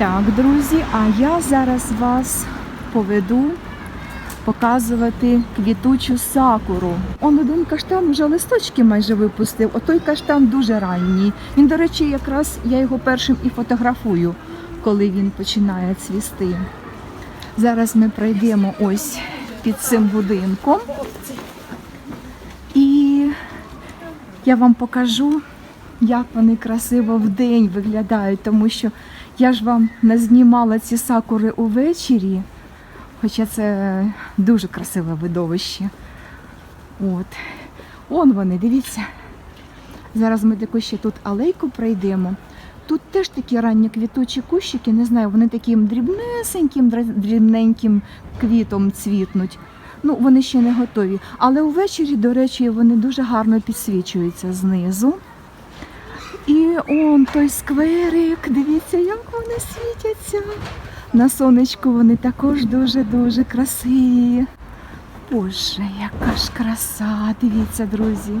Так, друзі, а я зараз вас поведу показувати квітучу сакуру. Он один каштан вже листочки майже випустив, а той каштан дуже ранній. Він, до речі, якраз я його першим і фотографую, коли він починає цвісти. Зараз ми пройдемо ось під цим будинком. І я вам покажу, як вони красиво вдень виглядають, тому що я ж вам не знімала ці сакури увечері, хоча це дуже красиве видовище. От. Он вони, дивіться. Зараз ми таку ще тут алейку пройдемо. Тут теж такі ранні квітучі кущики, не знаю, вони таким дрібнесеньким, дрібненьким квітом цвітнуть. Ну, вони ще не готові. Але увечері, до речі, вони дуже гарно підсвічуються знизу. І он той скверик, дивіться, як вони світяться. На сонечку вони також дуже-дуже красиві. Боже, яка ж краса, дивіться, друзі.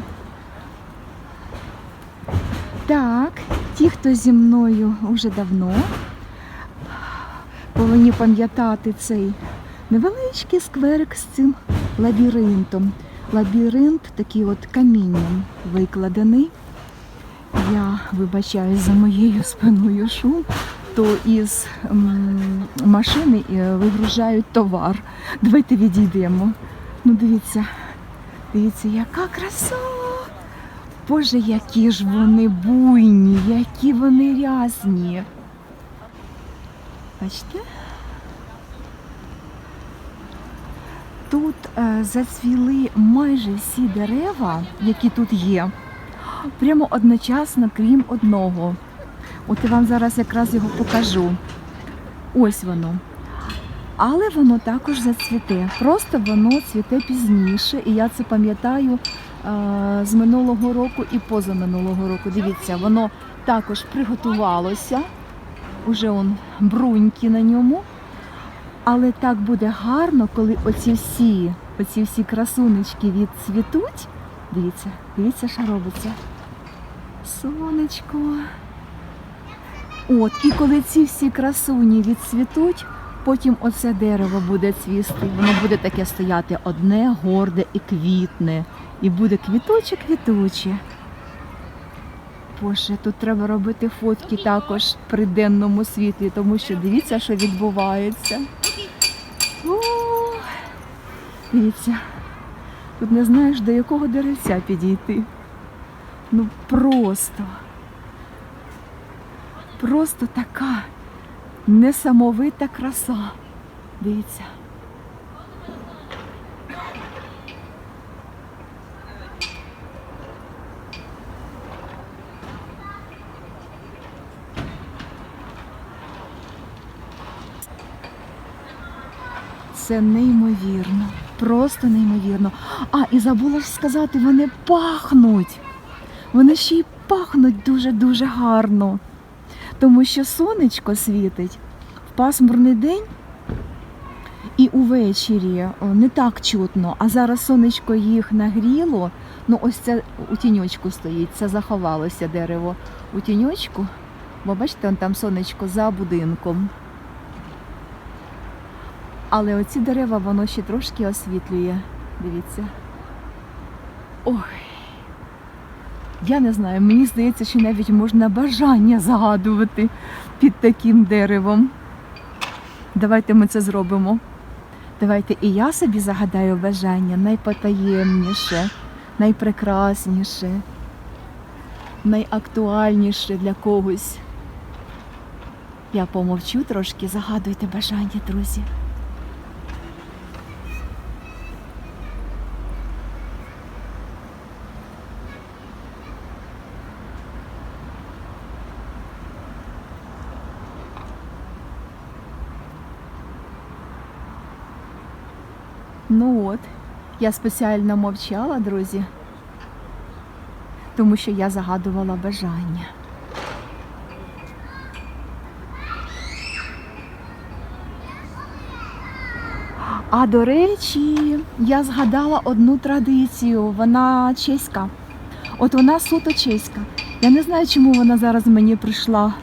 Так, ті, хто зі мною вже давно, повинні пам'ятати цей невеличкий скверик з цим лабіринтом. Лабіринт такий от камінням викладений. Я вибачаю за моєю спиною шум, то із машини е, вигружають товар. Давайте відійдемо. Ну, дивіться, дивіться, яка краса! Боже, які ж вони буйні, які вони рязні. Бачите? Тут е, зацвіли майже всі дерева, які тут є, прямо одночасно, крім одного. От я вам зараз якраз його покажу. Ось воно. Але воно також зацвіте. Просто воно цвіте пізніше. І я це пам'ятаю е, з минулого року і позаминулого року. Дивіться, воно також приготувалося. Уже он бруньки на ньому. Але так буде гарно, коли оці всі, оці всі красунечки відцвітуть. Дивіться, дивіться, що робиться. Сонечко. От, і коли ці всі красуні відцвітуть, потім оце дерево буде цвісти. Воно буде таке стояти одне, горде і квітне. І буде квітуче-квітуче. Боже, тут треба робити фотки також при денному світлі, тому що дивіться, що відбувається. О, дивіться, тут не знаєш, до якого деревця підійти. Ну просто. Просто така несамовита краса. Дивіться. Це неймовірно, просто неймовірно. А, і забула ж сказати, вони пахнуть. Вони ще й пахнуть дуже-дуже гарно. Тому що сонечко світить в пасмурний день і увечері не так чутно, а зараз сонечко їх нагріло. Ну, ось це у тіньочку стоїть, це заховалося дерево у тіньочку. Бо бачите, он там сонечко за будинком. Але оці дерева воно ще трошки освітлює. Дивіться. Ой. Я не знаю, мені здається, що навіть можна бажання загадувати під таким деревом. Давайте ми це зробимо. Давайте і я собі загадаю бажання найпотаємніше, найпрекрасніше, найактуальніше для когось. Я помовчу трошки, загадуйте бажання, друзі. Ну от, я спеціально мовчала, друзі, тому що я загадувала бажання. А до речі, я згадала одну традицію, вона чеська. От вона суто чеська. Я не знаю, чому вона зараз мені прийшла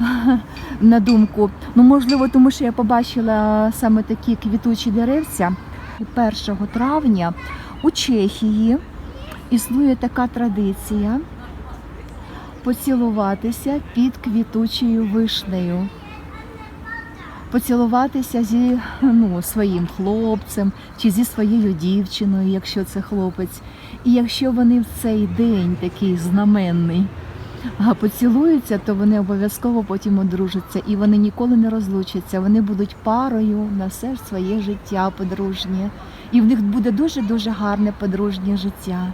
на думку. Ну, можливо, тому що я побачила саме такі квітучі деревця 1 травня у Чехії існує така традиція поцілуватися під квітучою вишнею. Поцілуватися зі ну, своїм хлопцем чи зі своєю дівчиною, якщо це хлопець. І якщо вони в цей день такий знаменний а, поцілуються, то вони обов'язково потім одружаться і вони ніколи не розлучаться. Вони будуть парою на все своє життя подружнє. І в них буде дуже-дуже гарне подружнє життя.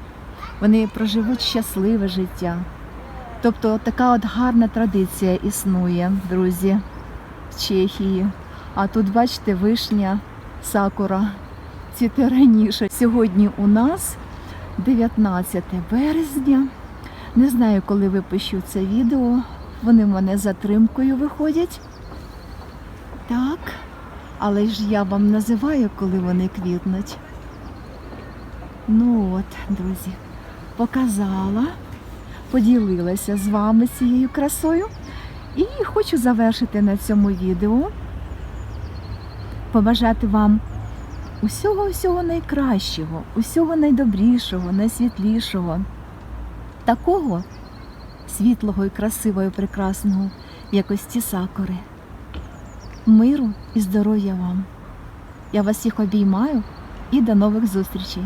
Вони проживуть щасливе життя. Тобто така от гарна традиція існує, друзі, в Чехії. А тут, бачите, вишня, сакура цвіте раніше. Сьогодні у нас 19 березня. Не знаю, коли випущу це відео. Вони в мене затримкою виходять. Так. Але ж я вам називаю, коли вони квітнуть. Ну от, друзі, показала, поділилася з вами цією красою. І хочу завершити на цьому відео. Побажати вам усього усього найкращого, усього найдобрішого, найсвітлішого, такого світлого і красивого і прекрасного, як ось сакури. Миру і здоров'я вам. Я вас всіх обіймаю і до нових зустрічей.